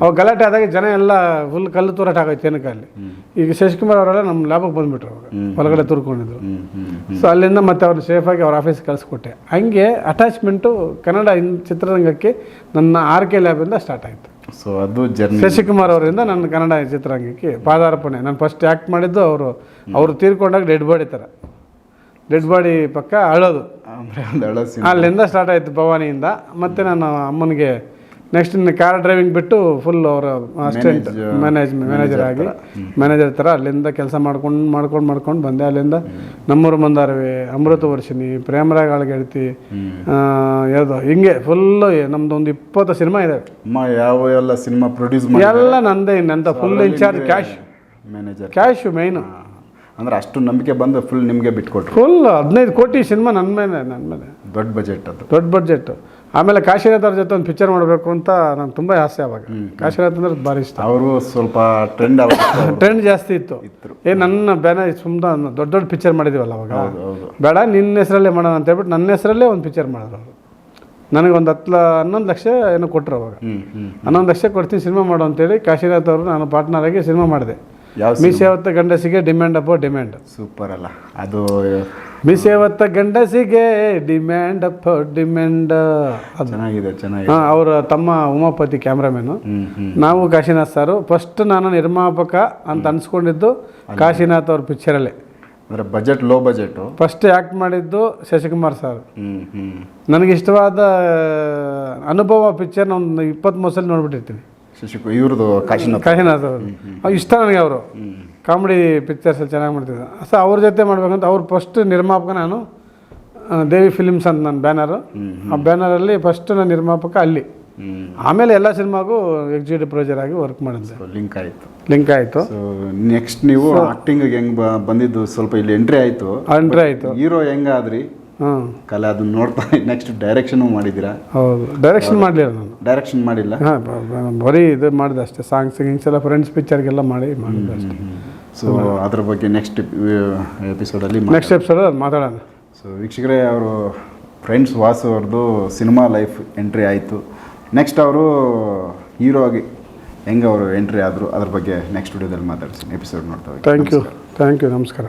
ಅವಾಗ ಗಲಾಟೆ ಆದಾಗ ಜನ ಎಲ್ಲ ಫುಲ್ ಕಲ್ಲು ತೂರಾಟ ಆಗೋಯ್ತು ಏನಕ್ಕೆ ಅಲ್ಲಿ. ಈಗ ಶಶಿಕುಮಾರ್ ಅವರೆಲ್ಲ ನಮ್ಮ ಲ್ಯಾಬಕ್ಕೆ ಬಂದುಬಿಟ್ರು ಅವಾಗ. ಹೊರಗಡೆ ತುರ್ಕೊಂಡಿದ್ರು. ಸೊ ಅಲ್ಲಿಂದ ಮತ್ತೆ ಅವ್ರನ್ನ ಸೇಫಾಗಿ ಅವ್ರ ಆಫೀಸ್ಗೆ ಕಳಿಸ್ಕೊಟ್ಟೆ. ಹಂಗೆ ಅಟ್ಯಾಚ್ಮೆಂಟು ಕನ್ನಡ ಇನ್ ಚಿತ್ರರಂಗಕ್ಕೆ ನನ್ನ ಆರ್ ಕೆ ಲ್ಯಾಬಿಂದ ಸ್ಟಾರ್ಟ್ ಆಯಿತು. ಸೊ ಅದು ಜರ್ನಿ ಶಶಿಕುಮಾರ್ ಅವರಿಂದ ನನ್ನ ಕನ್ನಡ ಚಿತ್ರರಂಗಕ್ಕೆ ಪಾದಾರ್ಪಣೆ. ನಾನು ಫಸ್ಟ್ ಆ್ಯಕ್ಟ್ ಮಾಡಿದ್ದು ಅವರು ಅವರು ತೀರ್ಕೊಂಡಾಗ ಡೆಡ್ ಬಾಡಿ ಥರ ಡೆಡ್ ಬಾಡಿ ಪಕ್ಕ ಅಳೋದು. ಅಂದರೆ ಒಂದು ಅಲ್ಲಿಂದ ಸ್ಟಾರ್ಟ್ ಆಯಿತು ಭವಾನಿಯಿಂದ. ಮತ್ತು ನಾನು ಅಮ್ಮನಿಗೆ ನೆಕ್ಸ್ಟ್ ಇನ್ನು ಕಾರ್ ಡ್ರೈವಿಂಗ್ ಬಿಟ್ಟು ಫುಲ್ ಅವರ ಅಸಿಸ್ಟೆಂಟ್ ಮ್ಯಾನೇಜ್ ಮ್ಯಾನೇಜರ್ ಆಗಿ ಮ್ಯಾನೇಜರ್ ಥರ ಅಲ್ಲಿಂದ ಕೆಲಸ ಮಾಡ್ಕೊಂಡು ಮಾಡ್ಕೊಂಡು ಮಾಡ್ಕೊಂಡು ಬಂದೆ ಅಲ್ಲಿಂದ. ನಮ್ಮೂರು ಮಂದಾರವಿ ಅಮೃತ ವರ್ಷಿಣಿ ಪ್ರೇಮರಾಗ ಗೆಳತಿ ಯಾವುದು ಹಿಂಗೆ ಫುಲ್ಲು ನಮ್ದು ಒಂದು ಇಪ್ಪತ್ತು ಸಿನಿಮಾ ಇದೆ. ಯಾವ ಎಲ್ಲ ಸಿನಿಮಾ ಪ್ರೊಡ್ಯೂಸ್ ಎಲ್ಲ ನಂದೇ ಇನ್ನಂತ full incharge cash manager cash main ಅಂದ್ರೆ ಅಷ್ಟು ನಂಬಿಕೆ ಬಂದು ಫುಲ್ ನಿಮಗೆ ಬಿಟ್ಕೊಟ್ರು. ಫುಲ್ ಹದಿನೈದು ಕೋಟಿ ಸಿನಿಮಾ ನನ್ನ ಮೇಲೆ ನನ್ನ ಮೇಲೆ. ದೊಡ್ಡ ಬಜೆಟ್ ಅದು. ದೊಡ್ಡ ಬಡ್ಜೆಟ್ ಆಮೇಲೆ ಕಾಶಿನಾಥ್ ಅವ್ರ ಜೊತೆ ಒಂದು ಪಿಕ್ಚರ್ ಮಾಡಬೇಕು ಅಂತ ನಂಗೆ ತುಂಬ ಆಸೆ ಆವಾಗ ಕಾಶಿನಾಥ್ ಅಂದ್ರೆ ಭಾರಿ ಇಷ್ಟ. ಅವರು ಸ್ವಲ್ಪ ಟ್ರೆಂಡ್ ಟ್ರೆಂಡ್ ಜಾಸ್ತಿ ಇತ್ತು. ಏ ನನ್ನ ಬೇನ ಸುಮ್ಮನೆ ದೊಡ್ಡ ದೊಡ್ಡ ಪಿಕ್ಚರ್ ಮಾಡಿದೀವಲ್ಲ ಅವಾಗ. ಬೇಡ ನಿನ್ನ ಹೆಸರಲ್ಲೇ ಮಾಡೋಣ ಅಂತ ಹೇಳ್ಬಿಟ್ಟು ನನ್ನ ಹೆಸರಲ್ಲೇ ಒಂದು ಪಿಕ್ಚರ್ ಮಾಡಿದ್ರು ಅವರು. ನನಗೆ ಒಂದು ಹತ್ತು ಹನ್ನೊಂದು ಲಕ್ಷ ಏನೋ ಕೊಟ್ಟರು ಅವಾಗ. ಹನ್ನೊಂದು ಲಕ್ಷ ಕೊಡ್ತೀನಿ ಸಿನಿಮಾ ಮಾಡು ಅಂತೇಳಿ ಕಾಶಿನಾಥ್ ಅವರು ನಾನು ಪಾರ್ಟ್ನರ್ ಆಗಿ ಸಿನಿಮಾ ಮಾಡಿದೆ. ಯಾವ ಮೀಸೆವತ್ತ ಗಂಡಸಿಗೆ ಡಿಮ್ಯಾಂಡ್ ಅಪ್ಪ ಡಿಮ್ಯಾಂಡ್ ಸೂಪರ್ ಅಲ್ಲ. ಅದು ಮೀಸೆವತ್ತ ಗಂಡಸಿಗೆ ಡಿಮ್ಯಾಂಡ್ ಅಪ್ಪ ಡಿಮ್ಯಾಂಡ್ ಅದು. ಚೆನ್ನಾಗಿದೆ ಚೆನ್ನಾಗಿದೆ. ಹಾಂ ಅವರ ತಮ್ಮ ಉಮಾಪತಿ ಹ್ಮ್ ನಾವು ಕಾಶಿನಾಥ್ ಸಾರು. ಫಸ್ಟ್ ನಾನು ನಿರ್ಮಾಪಕ ಅಂತ ಅನ್ಸ್ಕೊಂಡಿದ್ದು ಕಾಶಿನಾಥ್ ಅವ್ರ ಪಿಕ್ಚರಲ್ಲೇ ಅಂದ್ರೆ budget low budget first act ಮಾಡಿದ್ದು ಶಶಿಕುಮಾರ್ ಸರ್. ನನಗಿಷ್ಟವಾದ ಹ್ಮ್. ನನಗೆ ಇಷ್ಟವಾದ ಅನುಭವ ಪಿಕ್ಚರ್ನ ಒಂದು ಇಪ್ಪತ್ತ್ಮೂರು ಸಲ ನೋಡ್ಬಿಟ್ಟಿರ್ತೀನಿ. ಶಶಿಕು ಇವ್ರದ್ದು ಕಾಶಿನಾಥ್ ಕಾಶಿನಾಥ್ ಅವರು. ಇಷ್ಟ ನನಗೆ ಅವರು. ಕಾಮಿಡಿ ಪಿಕ್ಚರ್ಸಲ್ಲಿ ಚೆನ್ನಾಗಿ ಮಾಡ್ತಿದ್ರು. ಸೊ ಅವ್ರ ಜೊತೆ ಮಾಡ್ಬೇಕಂತ ಅವ್ರು ಫಸ್ಟ್ ನಿರ್ಮಾಪಕ ನಾನು ದೇವಿ ಫಿಲಿಮ್ಸ್ ಅಂತ ನನ್ನ ಬ್ಯಾನರು ಆ ಬ್ಯಾನರಲ್ಲಿ ಫಸ್ಟ್ ನನ್ನ ನಿರ್ಮಾಪಕ ಅಲ್ಲಿ. ಆಮೇಲೆ ಎಲ್ಲ ಸಿನಿಮಾಗೂ ಎಕ್ಸಿಕ್ಯೂಟಿವ್ ಪ್ರೊಡ್ಯೂಸರ್ ಆಗಿ ವರ್ಕ್ ಮಾಡಿದ್ದೆ. ಲಿಂಕ್ ಆಯಿತು. ಲಿಂಕ್ ಆಯಿತು. ನೆಕ್ಸ್ಟ್ ನೀವು ಆಕ್ಟಿಂಗ್ ಹೆಂಗ್ ಬಂದಿದ್ದು ಸ್ವಲ್ಪ ಇಲ್ಲಿ ಎಂಟ್ರಿ ಆಯಿತು. ಎಂಟ್ರಿ ಆಯಿತು. ಹೀರೋ ಹೆಂಗಾದ್ರಿ? ಕಲೆ ಅದನ್ನ ನೋಡ್ತಾ ನೆಕ್ಸ್ಟ್ ಡೈರೆಕ್ಷನ್ ಮಾಡಿದ್ದೀರಾ? ಹೌದು. ಡೈರೆಕ್ಷನ್ ಮಾಡಲಿಲ್ಲ ನಾನು. ಡೈರೆಕ್ಷನ್ ಮಾಡಿಲ್ಲ? ಹಾಂ ಬರೀ ಇದು ಮಾಡಿದೆ ಅಷ್ಟೇ. ಸಾಂಗ್ ಸಿಂಗಿಂಗ್ಸ್ ಎಲ್ಲ ಫ್ರೆಂಡ್ಸ್ ಪಿಕ್ಚರ್ಗೆಲ್ಲ ಮಾಡಿ ಮಾಡಿದೆ ಅಷ್ಟೇ. ಸೊ ಅದ್ರ ಬಗ್ಗೆ ನೆಕ್ಸ್ಟ್ ಎಪಿಸೋಡಲ್ಲಿ ನೆಕ್ಸ್ಟ್ ಎಪಿಸೋಡ್ ಅದು ಮಾತಾಡೋಣ. ಸೊ ವೀಕ್ಷಕರೇ ಅವರು ಫ್ರೆಂಡ್ಸ್ ವಾಸು ಅವ್ರದ್ದು ಸಿನಿಮಾ ಲೈಫ್ ಎಂಟ್ರಿ ಆಯಿತು. ನೆಕ್ಸ್ಟ್ ಅವರು ಹೀರೋ ಆಗಿ ಹೆಂಗೆ ಅವರು ಎಂಟ್ರಿ ಆದರು ಅದ್ರ ಬಗ್ಗೆ ನೆಕ್ಸ್ಟ್ ವಿಡಿಯೋದಲ್ಲಿ ಮಾತಾಡ್ತೀನಿ. ಎಪಿಸೋಡ್ ನೋಡ್ತಾ. ಥ್ಯಾಂಕ್ ಯು ಥ್ಯಾಂಕ್ ಯು ನಮಸ್ಕಾರ.